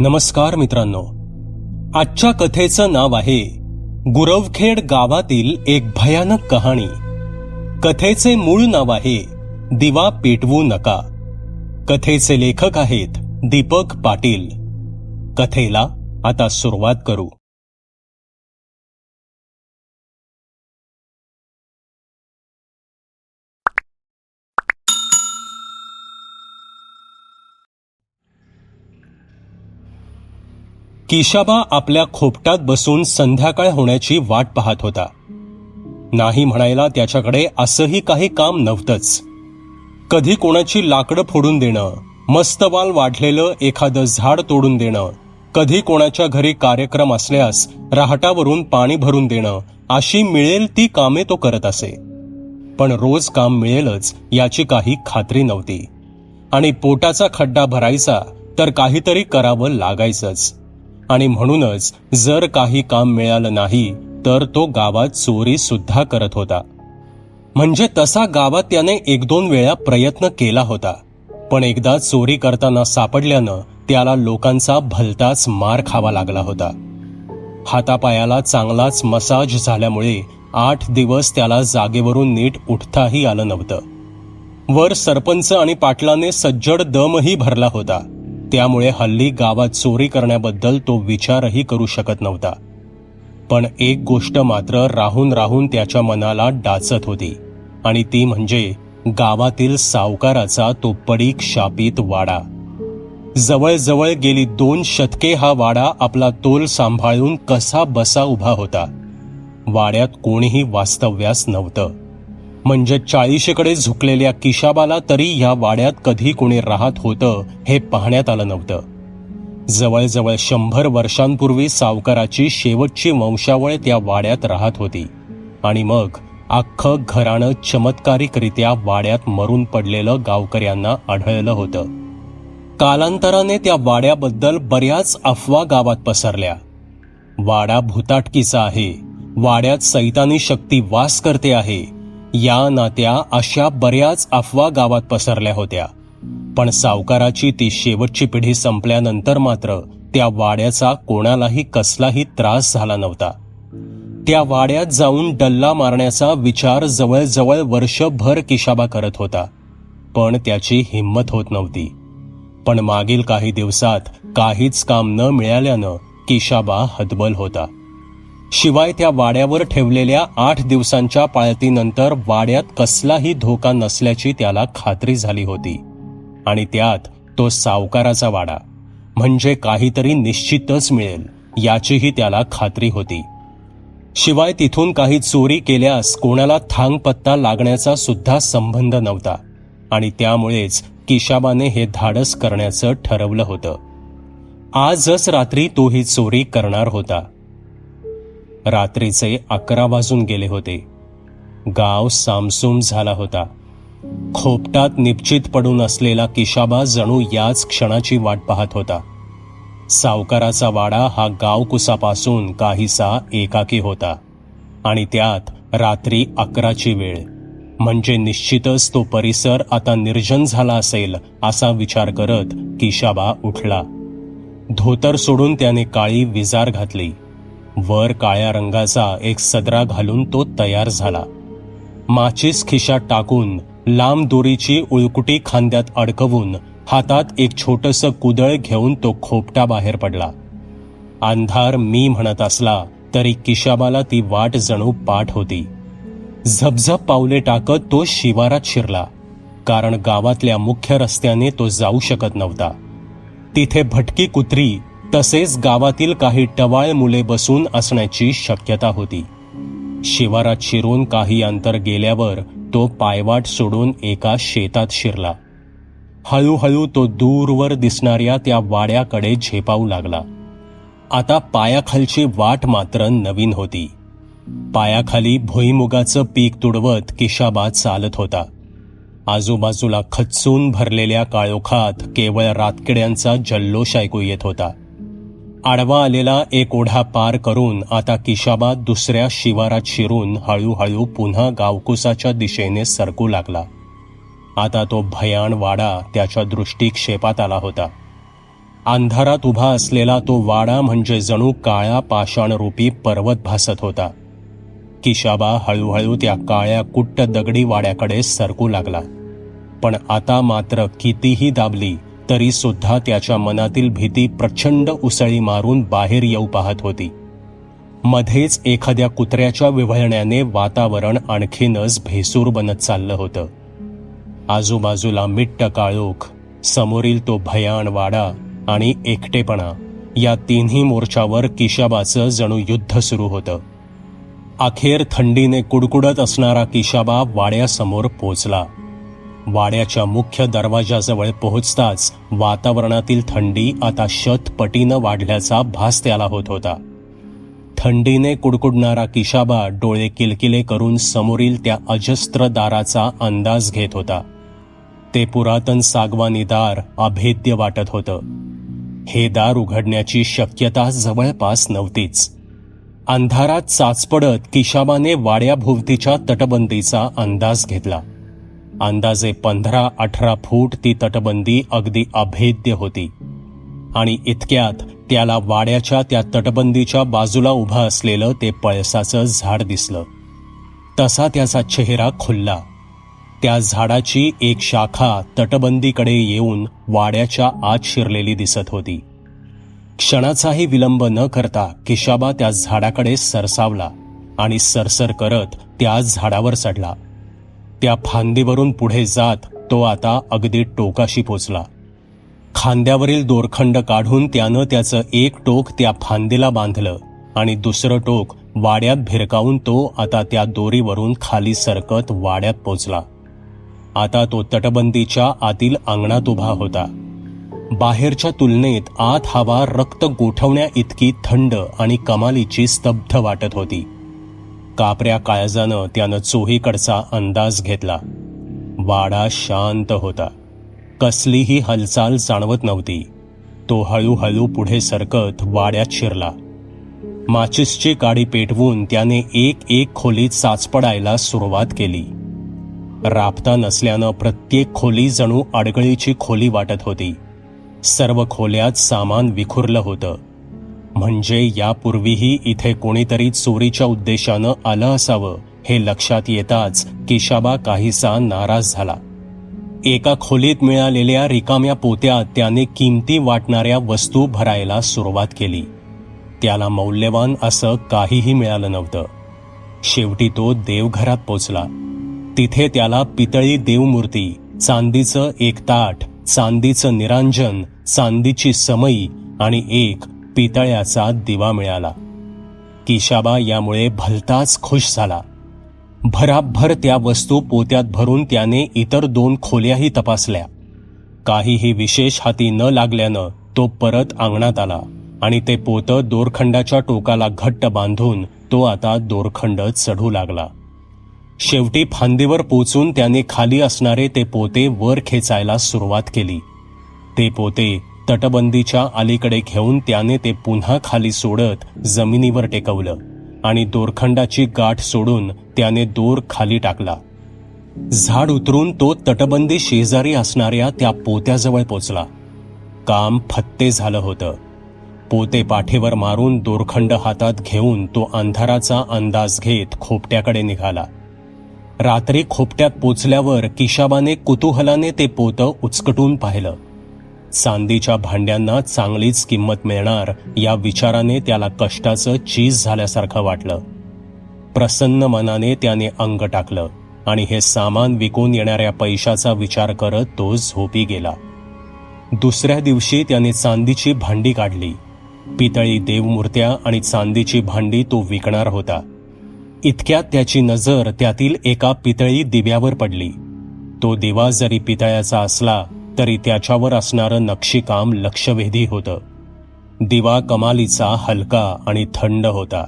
नमस्कार मित्रांनो. आजच्या कथेचं नाव आहे गुरवखेड गावातील एक भयानक कहाणी. कथेचे मूळ नाव आहे दिवा पेटवू नका. कथेचे लेखक आहेत दीपक पाटील. कथेला आता सुरुवात करू. किशाबा आपल्या खोपटात बसून संध्याकाळ होण्याची वाट पाहत होता. नाही म्हणायला त्याच्याकडे असंही काही काम नव्हतंच. कधी कोणाची लाकडं फोडून देणं मस्तवाल वाढलेलं एखादं झाड तोडून देणं कधी कोणाच्या घरी कार्यक्रम असल्यास राहटावरून पाणी भरून देणं अशी मिळेल ती कामे तो करत असे. पण रोज काम मिळेलच याची काही खात्री नव्हती. आणि पोटाचा खड्डा भरायचा तर काहीतरी करावं लागायचंच. आणि म्हणूनच जर काही काम मिळालं नाही तर तो गावात चोरी सुद्धा करत होता. म्हणजे तसा गावात त्याने एक दोन वेळा प्रयत्न केला होता. पण एकदा चोरी करताना सापडल्यानं त्याला लोकांचा भलताच मार खावा लागला होता. हातापायाला चांगलाच मसाज झाल्यामुळे आठ दिवस त्याला जागेवरून नीट उठताही आलं नव्हतं. वर सरपंच आणि पाटलाने सज्जड दमही भरला होता. त्यामुळे हल्ली गावात चोरी करण्याबद्दल तो विचारही करू शकत नव्हता. पण एक गोष्ट मात्र राहून राहून त्याच्या मनाला डाचत होती आणि ती म्हणजे गावातील सावकाराचा तो पडीक शापित वाडा. जवळजवळ गेली दोन शतके हा वाडा आपला तोल सांभाळून कसा बसा उभा होता. वाड्यात कोणीही वास्तव्यास नव्हतं. म्हणजे चाळीशीकडे झुकलेल्या किशाबाला तरी या वाड्यात कधी कोणी राहत होतं हे पाहण्यात आलं नव्हतं. जवळजवळ शंभर वर्षांपूर्वी सावकाराची शेवटची वंशावळ त्या वाड्यात राहत होती. आणि मग अख्खं घराणं चमत्कारिकरित्या वाड्यात मरून पडलेलं गावकऱ्यांना आढळलं होतं. कालांतराने त्या वाड्याबद्दल बऱ्याच अफवा गावात पसरल्या. वाडा भूताटकीचा आहे. वाड्यात सैतानी शक्ती वास करते आहे. या नात्या अशा बऱ्याच अफवा गावात पसरल्या होत्या. पण सावकाराची ती शेवटची पिढी संपल्यानंतर मात्र त्या वाड्याचा कोणालाही कसलाही त्रास झाला नव्हता. त्या वाड्यात जाऊन डल्ला मारण्याचा विचार जवळजवळ वर्षभर किशाबा करत होता. पण त्याची हिंमत होत नव्हती. पण मागील काही दिवसात काहीच काम न मिळाल्यानं किशाबा हतबल होता. शिवाय त्या वाड्यावर ठेवलेल्या आठ दिवसांच्या पाळतीनंतर वाड्यात कसलाही धोका नसल्याची त्याला खात्री झाली होती. आणि त्यात तो सावकाराचा वाडा म्हणजे काहीतरी निश्चितच मिळेल याचीही त्याला खात्री होती. शिवाय तिथून काही चोरी केल्यास कोणाला थांग पत्ता लागण्याचा सुद्धा संबंध नव्हता. आणि त्यामुळेच किशाबाने हे धाडस करण्याचं ठरवलं होतं. आजच रात्री तो ही चोरी करणार होता. रात्रीचे अकरा वाजून गेले होते. गाव सामसूम झाला होता. खोपटात निश्चित पडून असलेला किशाबा जणू याच क्षणाची वाट पाहत होता. सावकाराचा वाडा हा गावकुसापासून काहीसा एकाकी होता. आणि त्यात रात्री अकराची वेळ. म्हणजे निश्चितच तो परिसर आता निर्जन झाला असेल असा विचार करत किशाबा उठला. धोतर सोडून त्याने काळी विजार घातली. वर काळ्या रंगाचा एक सदरा घालून तो तयार झाला. माचीस खिशात टाकून लांब दोरीची उळकुटी खांद्यात अडकवून हातात एक छोटस कुदळ घेऊन तो खोपटा बाहेर पडला. अंधार मी म्हणत असला तरी किशाबाला ती वाट जणू पाठ होती. झपझप पावले टाकत तो शिवारात शिरला कारण गावातल्या मुख्य रस्त्याने तो जाऊ शकत नव्हता. तिथे भटकी कुत्री तसेच गावातील काही टवाळ मुले बसून असण्याची शक्यता होती. शिवारात शिरून काही अंतर गेल्यावर तो पायवाट सोडून एका शेतात शिरला. हळूहळू तो दूरवर दिसणाऱ्या त्या वाड्याकडे झेपावू लागला. आता पायाखालची वाट मात्र नवीन होती. पायाखाली भुईमुगाचं पीक तुडवत किशाबा चालत होता. आजूबाजूला खचून भरलेल्या काळोखात केवळ रातकिड्यांचा जल्लोष ऐकू येत होता. आडवा आलेला एक ओढा पार करून आता किशाबा दुसऱ्या शिवारात शिरून हळूहळू पुन्हा गावकुसाच्या दिशेने सरकू लागला. आता तो भयाण वाडा त्याच्या दृष्टीक्षेपात आला होता. अंधारात उभा असलेला तो वाडा म्हणजे जणू काळ्या पाषाणरूपी पर्वत भासत होता. किशाबा हळूहळू त्या काळ्या कुट्ट दगडी वाड्याकडे सरकू लागला. पण आता मात्र कितीही दाबली तरी सुद्धा त्याच्या मनातील भीती प्रचंड उसळी मारून बाहेर येऊ पाहत होती. मध्येच एखाद्या कुत्र्याच्या विव्हळण्याने वातावरण आणखीनच भेसूर बनत चाललं होतं. आजूबाजूला मिट्ट काळोख समोरील तो भयान वाडा आणि एकटेपणा या तिन्ही मोर्चावर किशाबाचं जणू युद्ध सुरू होतं. अखेर थंडीने कुडकुडत असणारा किशाबा वाड्यासमोर पोचला. वाड्याच्या मुख्य दरवाजाजवळ पोहोचताच वातावरणातील थंडी आता शतपटीनं वाढल्याचा भास त्याला होत होता. थंडीने कुडकुडणारा किशाबा डोळे किलकिले करून समोरील त्या अजस्त्र दाराचा अंदाज घेत होता. ते पुरातन सागवानी दार अभेद्य वाटत होतं. हे दार उघडण्याची शक्यता जवळपास नव्हतीच. अंधारात चाचपडत किशाबाने वाड्याभोवतीच्या तटबंदीचा अंदाज घेतला. अंदाजे पंधरा अठरा फूट ती तटबंदी अगदी अभेद्य होती. आणि इतक्यात त्याला वाड्याच्या त्या तटबंदीच्या बाजूला उभं असलेलं ते पळसाचं झाड दिसलं. तसा त्याचा चेहरा खुलला. त्या झाडाची एक शाखा तटबंदीकडे येऊन वाड्याच्या आत शिरलेली दिसत होती. क्षणाचाही विलंब न करता किशाबा त्या झाडाकडे सरसावला आणि सरसर करत त्या झाडावर चढला. त्या फांदीवरून पुढे जात तो आता अगदी टोकाशी पोचला. खांद्यावरील दोरखंड काढून त्यानं त्याचं एक टोक त्या फांदीला बांधलं आणि दुसरं टोक वाड्यात भिरकावून तो आता त्या दोरीवरून खाली सरकत वाड्यात पोचला. आता तो तटबंदीच्या आतील अंगणात उभा होता. बाहेरच्या तुलनेत आत हवा रक्त गोठवण्या इतकी थंड आणि कमालीची स्तब्ध वाटत होती. कापऱ्या काळजानं त्यानं चोहीकडचा अंदाज घेतला. वाडा शांत होता. कसलीही हालचाल जाणवत नव्हती. तो हळूहळू पुढे सरकत वाड्यात शिरला. माचिसची काडी पेटवून त्याने एक एक खोलीत साचपडायला सुरुवात केली. राबता नसल्यानं प्रत्येक खोली जणू अडगळीची खोली वाटत होती. सर्व खोल्यात सामान विखुरलं होतं. म्हणजे यापूर्वीही इथे कोणीतरी चोरीच्या उद्देशानं आलं असावं हे लक्षात येताच किशाबा काहीसा नाराज झाला. एका खोलीत मिळालेल्या रिकाम्या पोत्यात त्याने किमती वाटणाऱ्या वस्तू भरायला सुरुवात केली. त्याला मौल्यवान असं काहीही मिळालं नव्हतं. शेवटी तो देवघरात पोचला. तिथे त्याला पितळी देवमूर्ती चांदीचं एक ताट चांदीचं निरांजन चांदीची समई आणि एक पितळ्याचा दिवा मिळाला. किशाबा यामुळे भलताच खुश झाला. भराभर त्या वस्तू पोत्यात भरून त्याने इतर दोन खोल्याही तपासल्या. काहीही विशेष हाती न लागल्यानं तो परत अंगणात आला आणि ते पोतं दोरखंडाच्या टोकाला घट्ट बांधून तो आता दोरखंड चढू लागला. शेवटी फांदीवर पोचून त्याने खाली असणारे ते पोते वर खेचायला सुरुवात केली. ते पोते तटबंदीच्या अलीकडे घेऊन त्याने ते पुन्हा खाली सोडत जमिनीवर टेकवलं आणि दोरखंडाची गाठ सोडून त्याने दोर खाली टाकला. झाड उतरून तो तटबंदी शेजारी असणाऱ्या त्या पोत्याजवळ पोचला. काम फत्ते झालं होतं. पोते पाठीवर मारून दोरखंड हातात घेऊन तो अंधाराचा अंदाज घेत खोपट्याकडे निघाला. रात्री खोपट्यात पोचल्यावर किशाबाने कुतूहलाने ते पोतं उचकटून पाहिलं. चांदीच्या भांड्यांना चांगलीच किंमत मिळणार या विचाराने त्याला कष्टाचं चीज झाल्यासारखं वाटलं. प्रसन्न मनाने त्याने अंग टाकलं आणि हे सामान विकून येणाऱ्या पैशाचा विचार करत तो झोपी गेला. दुसऱ्या दिवशी त्याने चांदीची भांडी काढली. पितळी देवमूर्त्या आणि चांदीची भांडी तो विकणार होता. इतक्यात त्याची नजर त्यातील एका पितळी दिव्यावर पडली. तो दिवा जरी पितळ्याचा असला तरी त्याच्यावर असणारं नक्षीकाम लक्षवेधी होतं. दिवा कमालीचा हलका आणि थंड होता.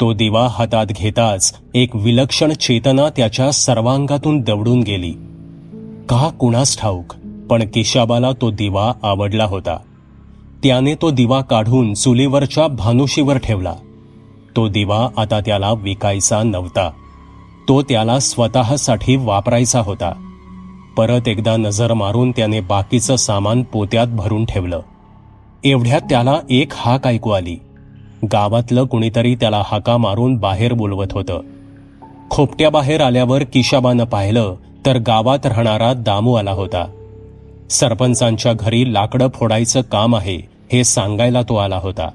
तो दिवा हातात घेताच एक विलक्षण चेतना त्याच्या सर्वांगातून दवडून गेली. का कुणास ठाऊक पण केशाबाला तो दिवा आवडला होता. त्याने तो दिवा काढून चुलीवरच्या भानुशीवर ठेवला. तो दिवा आता त्याला विकायचा नव्हता. तो त्याला स्वतःसाठी वापरायचा होता. परत एकदा नजर मारून त्याने बाकीचं सामान पोत्यात भरून ठेवलं. एवढ्यात त्याला एक हाक ऐकू आली. गावातलं कुणीतरी त्याला हाका मारून बाहेर बोलवत होतं. खोपट्याबाहेर आल्यावर किशाबानं पाहिलं तर गावात राहणारा दामू आला होता. सरपंचांच्या घरी लाकडं फोडायचं काम आहे हे सांगायला तो आला होता.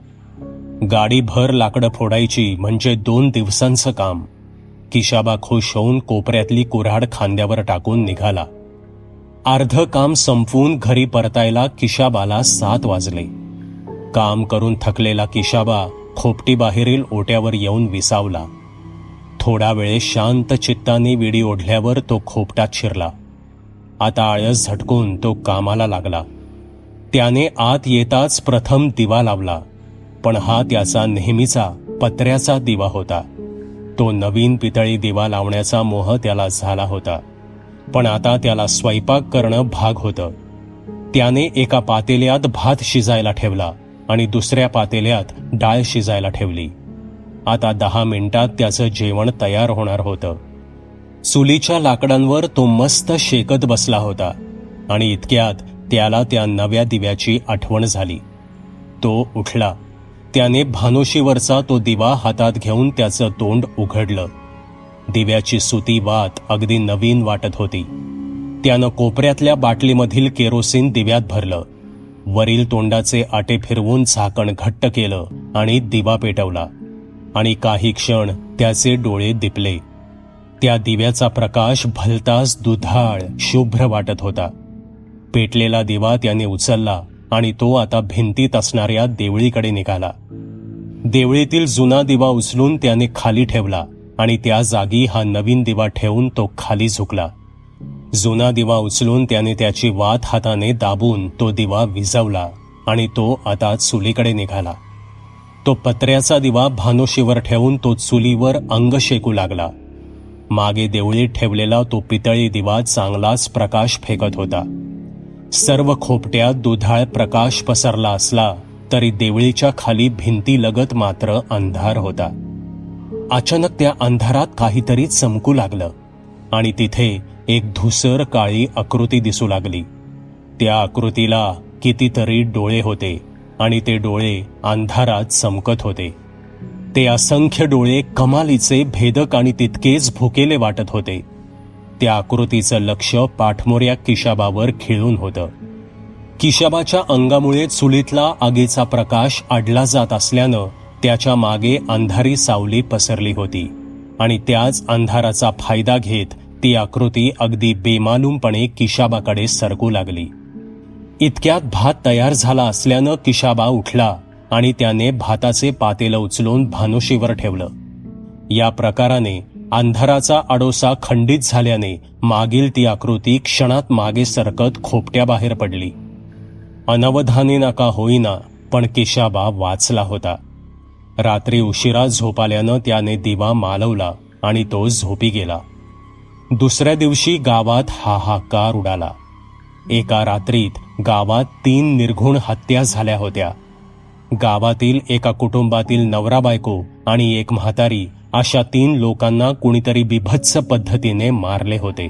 गाडी भर लाकडं फोडायची म्हणजे दोन दिवसांचं काम. किशाबा खुश होऊन कोपऱ्यातली कुऱ्हाड खांद्यावर टाकून निघाला. अर्ध काम संपवून घरी परतायला किशाबाला सात वाजले. काम करून थकलेला किशाबा खोपटी बाहेरील ओट्यावर येऊन विसावला. थोडा वेळ शांत चित्ताने विडी ओढल्यावर तो खोपटात शिरला. आता आळस झटकून तो कामाला लागला. त्याने आत येताच प्रथम दिवा लावला पण हा त्याचा नेहमीचा पत्र्याचा दिवा होता. तो नवीन पितळी दिवा लावण्याचा मोह त्याला झाला होता. पण आता त्याला स्वयंपाक करणं भाग होतं. त्याने एका पातेल्यात भात शिजायला ठेवला आणि दुसऱ्या पातेल्यात डाळ शिजायला ठेवली. आता दहा मिनिटात त्याचं जेवण तयार होणार होतं. चुलीच्या लाकडांवर तो मस्त शेकत बसला होता आणि इतक्यात त्याला त्या नव्या दिव्याची आठवण झाली. तो उठला. त्याने भानोशीवरचा तो दिवा हातात घेऊन त्याचं तोंड उघडलं. दिव्याची सुती वात अगदी नवीन वाटत होती. त्यानं कोपऱ्यातल्या बाटलीमधील केरोसिन दिव्यात भरलं. वरील तोंडाचे आटे फिरवून झाकण घट्ट केलं आणि दिवा पेटवला. आणि काही क्षण त्याचे डोळे दिपले. त्या दिव्याचा प्रकाश भलताच दुधाळ शुभ्र वाटत होता. पेटलेला दिवा त्याने उचलला आणि तो आता भिंतीत असणाऱ्या देवळीकडे निघाला. देवळीतील जुना दिवा उचलून त्याने खाली ठेवला. आणि त्या जागी हा नवीन दिवा ठेवून तो खाली झुकला. जुना दिवा उचलून त्याने त्याची वात हाताने दाबून तो दिवा विझवला आणि तो आता चुलीकडे निघाला. तो पत्र्याचा दिवा भानोशीवर ठेवून तो चुलीवर अंग शेकू लागला. मागे देवळीत ठेवलेला तो पितळी दिवा चांगलाच प्रकाश फेकत होता. सर्व खोपट्यात दुधाळ प्रकाश पसरला असला तरी देवळीच्या खाली भिंतीलगत मात्र अंधार होता. अचानक त्या अंधारात काहीतरी चमकू लागलं. आणि तिथे एक धुसर काळी आकृती दिसू लागली. त्या आकृतीला कितीतरी डोळे होते आणि ते डोळे अंधारात चमकत होते. ते असंख्य डोळे कमालीचे भेदक आणि तितकेच भुकेले वाटत होते. त्या आकृतीचं लक्ष पाठमोऱ्या किशाबावर खिळून होतं. किशाबाच्या अंगामुळे चुलीतला आगीचा प्रकाश अडला जात असल्यानं त्याच्यामागे अंधारी सावली पसरली होती आणि त्याच अंधाराचा फायदा घेत ती आकृती अगदी बेमालूमपणे किशाबाकडे सरकू लागली. इतक्यात भात तयार झाला असल्यानं किशाबा उठला आणि त्याने भाताचे पातेलं उचलून भानुशीवर ठेवलं. या प्रकाराने अंधाराचा आडोसा खंडित झाल्याने मागील ती आकृती क्षणात मागे सरकत खोपट्याबाहेर पडली. अनवधाने नका होईना पण किशाबा वाचला होता. रात्री उशिरा झोप आल्यानं त्याने दिवा मालवला आणि तो झोपी गेला. दुसऱ्या दिवशी गावात हाहाकार उडाला. एका रात्रीत गावात तीन निर्घुण हत्या झाल्या होत्या. गावातील एका कुटुंबातील नवरा बायको आणि एक म्हातारी अशा तीन लोकांना कुणीतरी बिभत्स पद्धतीने मारले होते.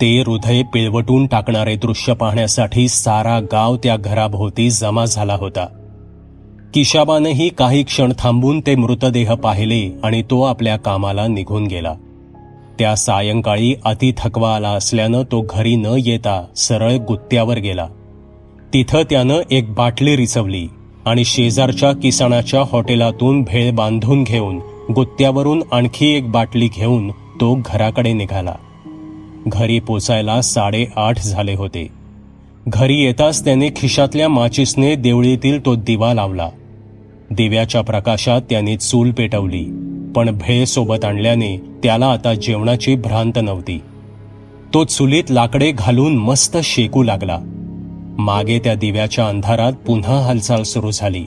ते हृदय पिळवटून टाकणारे दृश्य पाहण्यासाठी सारा गाव त्या घराभोवती जमा झाला होता. किशाबानंही काही क्षण थांबून ते मृतदेह पाहिले आणि तो आपल्या कामाला निघून गेला. त्या सायंकाळी अति थकवा आला असल्यानं तो घरी न येता सरळ गुत्त्यावर गेला. तिथं त्यानं एक बाटली रिचवली आणि शेजारच्या किसाणाच्या हॉटेलातून भेळ बांधून घेऊन गुत्त्यावरून आणखी एक बाटली घेऊन तो घराकडे निघाला. घरी पोचायला साडेआठ झाले होते. घरी येताच त्याने खिशातल्या माचिसने देवळीतील तो दिवा लावला. दिव्याच्या प्रकाशात त्याने चूल पेटवली पण भेळ सोबत आणल्याने त्याला आता जेवणाची भ्रांत नव्हती. तो चुलीत लाकडे घालून मस्त शेकू लागला. मागे त्या दिव्याच्या अंधारात पुन्हा हालचाल सुरू झाली.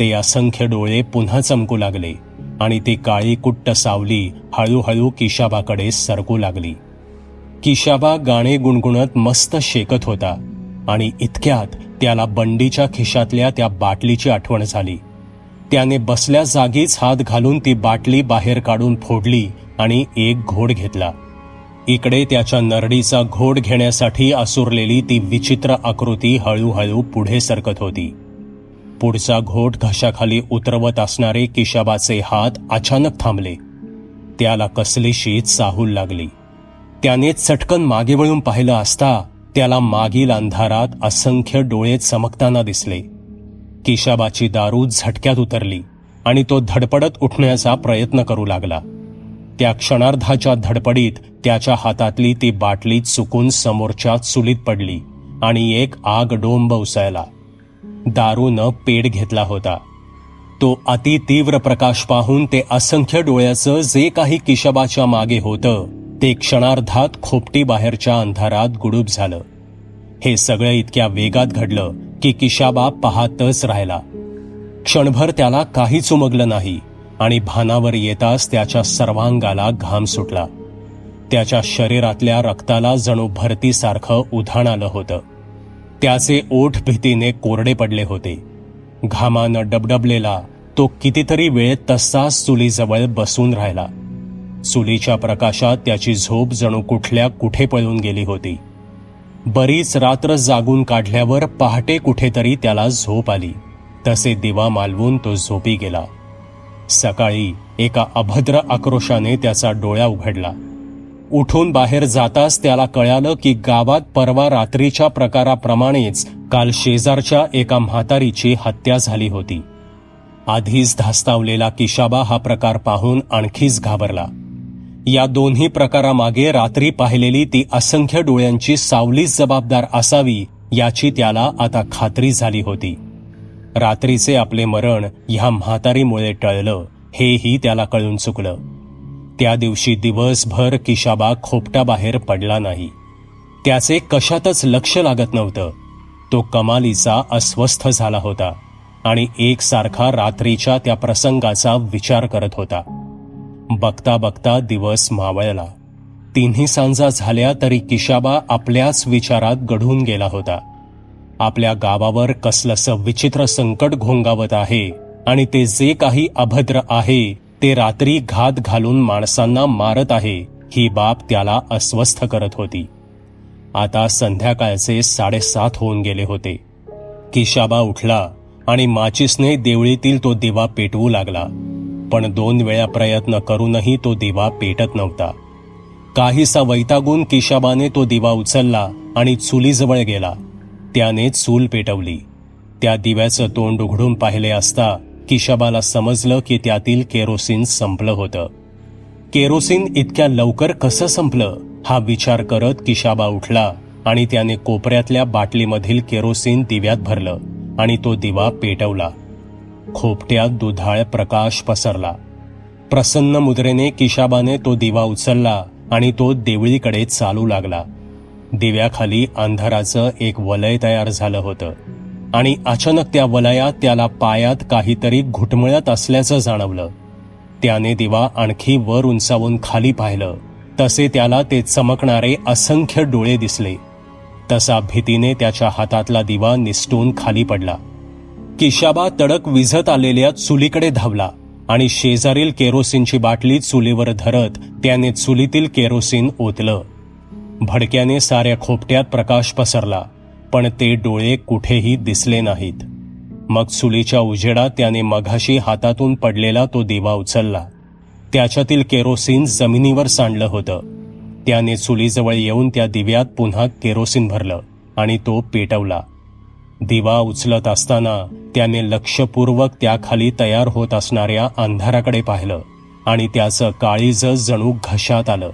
ते असंख्य डोळे पुन्हा चमकू लागले आणि ती काळी कुट्ट सावली हळूहळू किशाबाकडे सरकू लागली. किशाबा गाणे गुणगुणत मस्त शेकत होता आणि इतक्यात त्याला बंडीच्या खिशातल्या त्या बाटलीची आठवण झाली. त्याने बसल्या जागीच हात घालून ती बाटली बाहेर काढून फोडली आणि एक घोड घेतला. इकडे त्याच्या नरडीचा घोड घेण्यासाठी आसुरलेली ती विचित्र आकृती हळूहळू पुढे सरकत होती. पुढचा घोट घशाखाली उतरवत असणारे किशाबाचे हात अचानक थांबले. त्याला कसलीशी चाहूल लागली. त्याने चटकन मागे वळून पाहिलं असता त्याला मागील अंधारात असंख्य डोळे चमकताना दिसले. किशाबाची दारू झटक्यात उतरली आणि तो धडपडत उठण्याचा प्रयत्न करू लागला. त्या क्षणार्धाच्या धडपडीत त्याच्या हातातली ती बाटली चुकून समोरच्या चुलीत पडली आणि एक आग डोंब उसळला. दारूनं पेट घेतला होता. तो अति तीव्र प्रकाश पाहून ते असंख्य डोळ्याचं जे काही किशबाच्या मागे होतं ते क्षणार्धात खोपटी बाहेरच्या अंधारात गुडूप झालं. हे सगळं इतक्या वेगात घडलं की किशाबा पाहतच राहिला. क्षणभर त्याला काहीच उमगलं नाही आणि भानावर येताच त्याच्या सर्वांगाला घाम सुटला. त्याच्या शरीरातल्या रक्ताला जणू भरतीसारखं उधाण आलं होतं. त्याचे ओठ भीतीने कोरडे पडले होते. घामानं डबडबलेला तो कितीतरी वेळ तसाच चुलीजवळ बसून राहिला. चुलीच्या प्रकाशात त्याची झोप जणू कुठल्या कुठे पळून गेली होती. बरीच रात्र जागून काढल्यावर पहाटे कुठेतरी त्याला झोप आली. तसे दिवा मालवून तो झोपी गेला. सकाळी एका अभद्र आक्रोशाने त्याचा डोळ्या उघडला. उठून बाहेर जाताच त्याला कळालं की गावात परवा रात्रीच्या प्रकाराप्रमाणेच काल शेजारच्या एका म्हातारीची हत्या झाली होती. आधीच धास्तावलेला किशाबा हा प्रकार पाहून आणखीच घाबरला. या दोन्ही प्रकारामागे रात्री पाहिलेली ती असंख्य डोळ्यांची सावलीच जबाबदार असावी याची त्याला आता खात्री झाली होती. रात्रीचे आपले मरण ह्या म्हातारीमुळे टळलं हेही त्याला कळून चुकलं. त्या दिवशी दिवसभर किशाबा खोपटाबाहेर पडला नाही. त्याचे कशातच लक्ष लागत नव्हतं. तो कमालीचा अस्वस्थ झाला होता आणि एकसारखा रात्रीच्या त्या प्रसंगाचा विचार करत होता. बघता बघता दिवस मावळला. तिन्ही सांजा झाल्या तरी किशाबा आपल्याच विचारात गढून गेला होता. आपल्या गावावर कसलंसं विचित्र संकट घोंगावत आहे आणि ते जे काही अभद्र आहे ते रात्री घात घालून माणसांना मारत आहे ही बाब त्याला अस्वस्थ करत होती. आता संध्याकाळचे साडेसात होऊन गेले होते. किशाबा उठला आणि माचिसने देवळीतील तो दिवा पेटवू लागला. पण दोन वेळा प्रयत्न करूनही तो दिवा पेटत नव्हता. काहीसा वैतागून किशाबाने तो दिवा उचलला आणि चुलीजवळ गेला. त्याने चूल पेटवली. त्या दिव्याचं तोंड उघडून पाहिले असता किशाबाला समजलं की त्यातील केरोसिन संपलं होतं. केरोसिन इतक्या लवकर कसं संपलं हा विचार करत किशाबा उठला आणि त्याने कोपऱ्यातल्या बाटलीमधील केरोसिन दिव्यात भरलं आणि तो दिवा पेटवला. खोपट्यात दुधाळ प्रकाश पसरला. प्रसन्न मुद्रेने किशाबाने तो दिवा उचलला आणि तो देवळीकडे चालू लागला. दिव्याखाली अंधाराचं एक वलय तयार झालं होतं आणि अचानक त्या वलयात त्याला पायात काहीतरी घुटमळत असल्याचं जाणवलं. त्याने दिवा आणखी वर उंचावून खाली पाहिलं. तसे त्याला ते चमकणारे असंख्य डोळे दिसले. तसा भीतीने त्याच्या हातातला दिवा निसटून खाली पडला. किशाबा तडक विझत आलेल्या चुलीकडे धावला आणि शेजारील केरोसिनची बाटली चुलीवर धरत त्याने चुलीतील केरोसिन ओतलं. भडक्याने साऱ्या खोपट्यात प्रकाश पसरला पण ते डोळे कुठेही दिसले नाहीत. मग चुलीच्या उजेडात त्याने मघाशी हातातून पडलेला तो दिवा उचलला. त्याच्यातील केरोसिन जमिनीवर सांडलं होतं. त्याने चुलीजवळ येऊन त्या दिव्यात पुन्हा केरोसिन भरलं आणि तो पेटवला. दिवा उचलत असताना त्याने लक्षपूर्वक त्याखाली तयार होत असणाऱ्या अंधाराकडे पाहिलं आणि त्याचं काळीज जणू घशात आलं.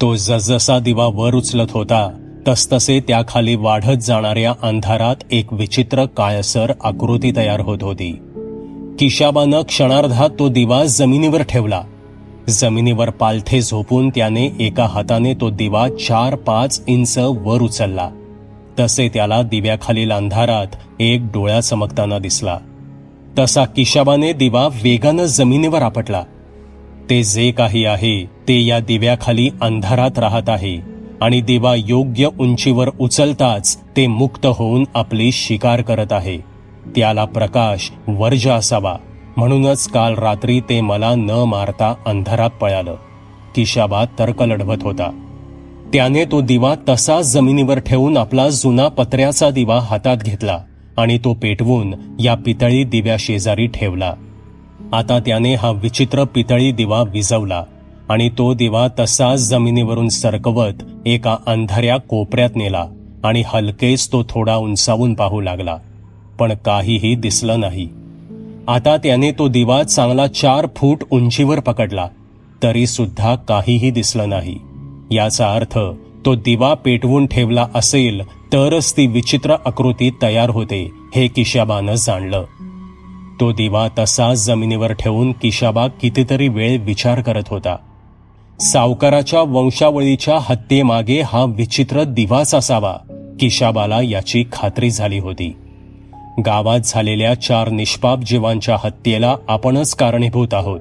तो जसजसा दिवा वर उचलत होता तसतसे त्याखाली वाढत जाणाऱ्या अंधारात एक विचित्र काळसर आकृती तयार होत होती. किशाबानं क्षणार्धात तो दिवा जमिनीवर ठेवला. जमिनीवर पालथे झोपून त्याने एका हाताने तो दिवा चार पाच इंच वर उचलला. तसे त्याला दिव्याखालील अंधारात एक डोळा चमकताना दिसला. तसा किशाबाने दिवा वेगानं जमिनीवर आपटला. ते जे काही आहे ते या दिव्याखाली अंधारात राहत आहे आणि दिवा योग्य उंचीवर उचलताच ते मुक्त होऊन आपली शिकार करत आहे. त्याला प्रकाश वर्ज असावा. म्हणूनच काल रात्री ते मला न मारता अंधारात पळालं. किशाबा तर्क लढवत होता. त्याने तो दिवा तसाच जमिनीवर ठेवून आपला जुना पत्र्याचा दिवा हातात घेतला आणि तो पेटवून या पितळी दिव्या शेजारी ठेवला. आता त्याने हा विचित्र पितळी दिवा विझवला आणि तो दिवा तसाच जमिनीवरून सरकवत एका अंधाऱ्या कोपऱ्यात नेला आणि हलकेच तो थोडा उंचावून पाहू लागला. पण काहीही दिसलं नाही. आता त्याने तो दिवा चांगला चार फूट उंचीवर पकडला. तरी सुद्धा काहीही दिसलं नाही. याचा अर्थ तो दिवा पेटवून ठेवला असेल तरच ती विचित्र आकृती तयार होते हे किशाबानं जाणलं. तो दिवा तसाच जमिनीवर ठेवून किशाबा कितीतरी वेळ विचार करत होता. सावकाराच्या वंशावळीच्या हत्येमागे हा विचित्र दिवाच असावा किशाबाला याची खात्री झाली होती. गावात झालेल्या चार निष्पाप जीवांच्या हत्येला आपणच कारणीभूत आहोत.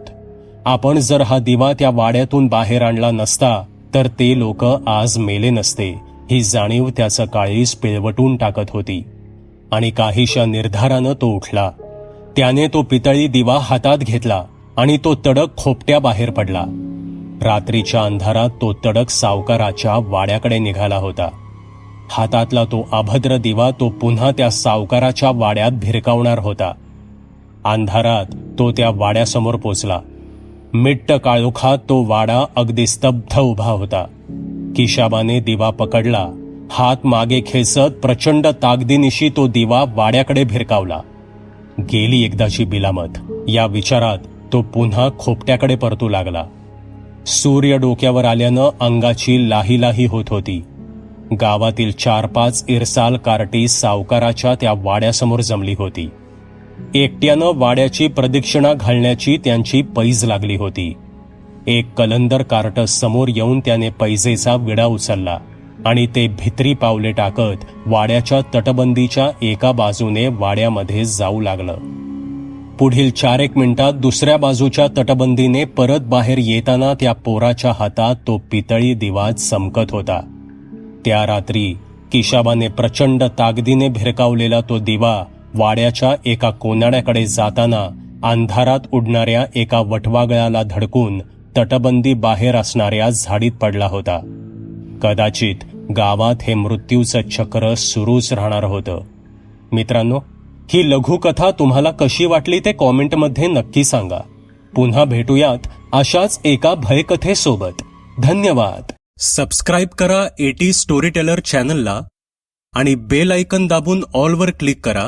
आपण जर हा दिवा त्या वाड्यातून बाहेर आणला नसता तर ते लोक आज मेले नसते. ही जाणीव त्याचं काळीस पिळवटून टाकत होती. आणि काहीशा निर्धारानं तो उठला. त्याने तो पितळी दिवा हातात घेतला आणि तो तडक खोपट्या बाहेर पडला. रात्रीच्या अंधारात तो तडक सावकाराच्या वाड्याकडे निघाला होता. हातातला तो अभद्र दिवा तो पुन्हा त्या सावकाराच्या वाड्यात भिरकावणार होता. अंधारात तो त्या वाड्यासमोर पोचला. मिट्ट काळोखात तो वाडा अगदी स्तब्ध उभा होता. किशाबाने दिवा पकडला. हात मागे खेचत प्रचंड ताकदीनिशी तो दिवा वाड्याकडे भिरकावला. गेली एकदाची बिलामत. या विचारात तो पुन्हा खोपट्याकडे परतू लागला. सूर्य डोक्यावर आल्यानं अंगाची लाही लाही होत होती. गावातील चार पाच इरसाल कार्टी सावकाराच्या त्या वाड्यासमोर जमली होती. एकट्यानं वाड्याची प्रदक्षिणा घालण्याची त्यांची पैज लागली होती. एक कलंदर कार्ट समोर येऊन त्याने पैजेचा विडा उचलला आणि ते भित्री पावले टाकत वाड्याच्या तटबंदीच्या एका बाजूने वाड्यामध्ये जाऊ लागलं. पुढील चार एक मिनिटात दुसऱ्या बाजूच्या तटबंदीने परत बाहेर येताना त्या पोराच्या हातात तो पितळी दिवा चमकत होता. त्या रात्री किशाबाने प्रचंड ताकदीने भिरकावलेला तो दिवा वाड्याच्या एका कोनाड्याकडे जाताना अंधारात उडणाऱ्या एका वटवागळाला धडकून तटबंदी बाहेर असणाऱ्या झाडीत पडला होता. कदाचित गावात हे मृत्यूचं चक्र सुरूच राहणार होतं. मित्रांनो ही लघुकथा तुम्हाला कशी वाटली ते कॉमेंटमध्ये नक्की सांगा. पुन्हा भेटूयात अशाच एका भयकथेसोबत. धन्यवाद. सबस्क्राईब करा एटी स्टोरी टेलर चॅनलला आणि बेल आयकन दाबून ऑलवर क्लिक करा.